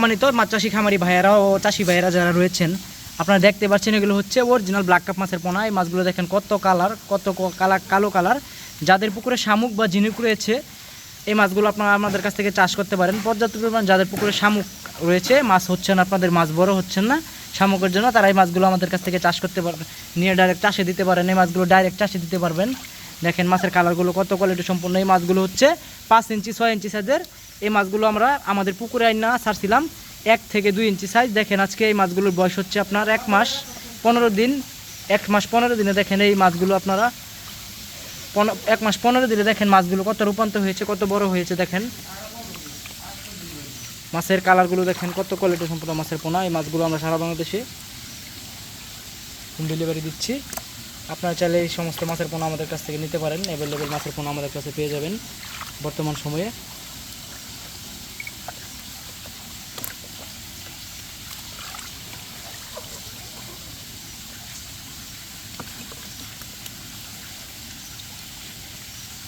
সম্মানিত মাছ চাষি খামারি ভাইয়েরা ও চাষি ভাইয়েরা যারা রয়েছেন, আপনারা দেখতে পাচ্ছেন এগুলো হচ্ছে অরিজিনাল ব্ল্যাক কাপ মাছের পোনা। এই মাছগুলো দেখেন কত কালার কত কালার কালো কালার যাদের পুকুরে শামুক বা ঝিনুক রয়েছে, এই মাছগুলো আপনারা আমাদের কাছ থেকে চাষ করতে পারেন। পর্যাপ্ত পরিমাণ যাদের পুকুরে শামুক রয়েছে, মাছ হচ্ছে না, আপনাদের মাছ বড় হচ্ছেন না, শামুকের জন্য তারা এই মাছগুলো আমাদের কাছ থেকে চাষ করতে পারবেন নিয়ে ডাইরেক্ট চাষে দিতে পারেন, এই মাছগুলো ডাইরেক্ট চাষে দিতে পারবেন। দেখেন মাছের কালারগুলো কত কোয়ালিটি সম্পূর্ণ এই মাছগুলো হচ্ছে পাঁচ ইঞ্চি, ছয় ইঞ্চি সাইজের এই মাছগুলো আমরা আমাদের পুকুরে আইনা ছাড়ছিলাম এক থেকে দুই ইঞ্চি সাইজ দেখেন আজকে এই মাছগুলোর বয়স হচ্ছে আপনার এক মাস পনেরো দিন। এক মাস পনেরো দিনে দেখেন এই মাছগুলো আপনারা পন- এক মাস পনেরো দিনে দেখেন মাছগুলো কত রূপান্তর হয়েছে, কত বড় হয়েছে, দেখেন। মাছের কালারগুলো দেখেন কত কোয়ালিটি সম্পূর্ণ মাছের পোনা। এই মাছগুলো আমরা সারা বাংলাদেশে হোম ডেলিভারি দিচ্ছি। আপনারা চাইলে এই সমস্ত মাছের পোনা আমাদের কাছ থেকে নিতে পারেন। অ্যাভেলেবেল মাছের পোনা আমাদের কাছে পেয়ে যাবেন বর্তমান সময়ে।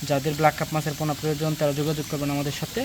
যাদের ব্ল্যাক কাপ মাছের পোনা প্রয়োজন তারা যোগাযোগ করবেন আমাদের সাথে।